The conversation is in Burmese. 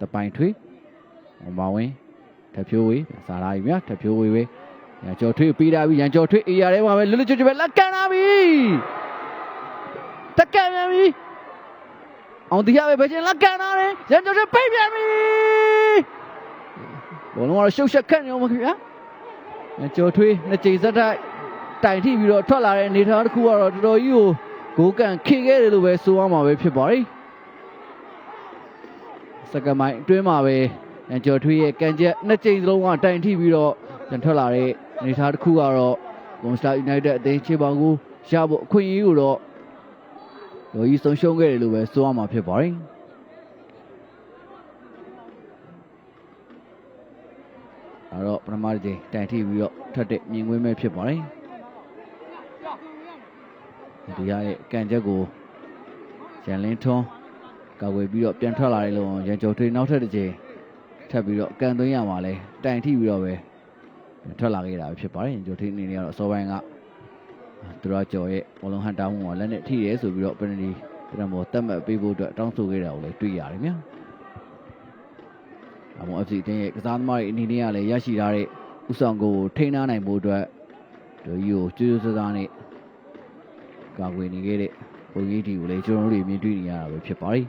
တပိုင်ထွေးမောင်ဝင်းထဖြိုးဝေးစားလာပြီဗျာထဖြိုးဝေးပဲရန်ကျော်ထွေးပြီးတာပြီရန်ကျော်ထွေးအေးရထဲမှာပဲလွတ်လွတ်ကျွတ်ကျွတ်ပဲလက်ကန်လာပြီတက်ကပြန်ပြီအောင်တရားပဲပဲချင်းလက်ကန်လာတယ်ရန်ကျော်ထွေးပိတ်ပြန်ပြီဘောလုံးကတော့ရှုပ်ရှက်ခတ်နေအောင်ပါခင်ဗျာရန်ကျော်ထွေးနှစ်ကြိမ်စက်တိုက်တိုင်ထိပြီးတော့ထွက်လာတဲ့အနေအထားတစ်ခုကတော့တော်တော်ကြီးကိုဂိုးကန်ခေခဲ့တယ်လို့ပဲဆိုရမှာပဲဖြစ်ပါတယ် စကမိုင်းအတွင်းမှာပဲရန်ကျော်ထွေးရဲ့ကန်ချက်နှစ်ကြိမ်စလုံးကတိုင်ထိပြီးတော့ပြန်ထွက်လာတဲ့အနေအထားတစ်ခုကတော့ Monster United အသင်းခြေပေါင်ကိုရဖို့အခွင့်အရေးကိုတော့တော်ကြီးဆုံးရှုံးခဲ့တယ်လို့ပဲဆိုရမှာဖြစ်ပါတယ်အဲ့တော့ပထမတစ်ကြိမ်တိုင်ထိပြီးတော့ထွက်တဲ့မြင်ကွင်းပဲဖြစ်ပါတယ်ဒီရရဲ့ကန်ချက်ကိုရန်လင်းထွန်း ကာဝယ်ပြီးတော့ပြန်ထွက်လာတယ်လို့ရန်ကျော်ထွေးနောက်ထပ်တစ်ချိန်ထပ်ပြီးတော့ကန်သွင်းရမှာလဲတိုင်ထိပြီးတော့ပဲထွက်လာခဲ့တာပဲဖြစ်ပါတယ်ရန်ကျော်ထွေးအနေနဲ့ကတော့အစောပိုင်းကသူတို့ကျော်ရဲ့ဘောလုံးဟန်တာမှုမှာလက်နဲ့ထိရဲဆိုပြီးတော့ပန်နီပြန်ပေါ်တက်မှတ်ပေးဖို့အတွက်တောင်းဆိုခဲ့တာကိုလည်းတွေ့ရတယ်ဗျာအမောအစီအတင်းရဲ့ကစားသမားတွေအနေနဲ့ကလည်းရရှိထားတဲ့ဥဆောင်ကိုထိန်းထားနိုင်ဖို့အတွက်တို့ကြီးကိုကျွတ်ကျွတ်စားစားနဲ့ကာကွယ်နေခဲ့တဲ့ပုံရိပ်တီကိုလည်းကျွန်တော်တို့တွေမြင်တွေ့နေရတာပဲဖြစ်ပါတယ်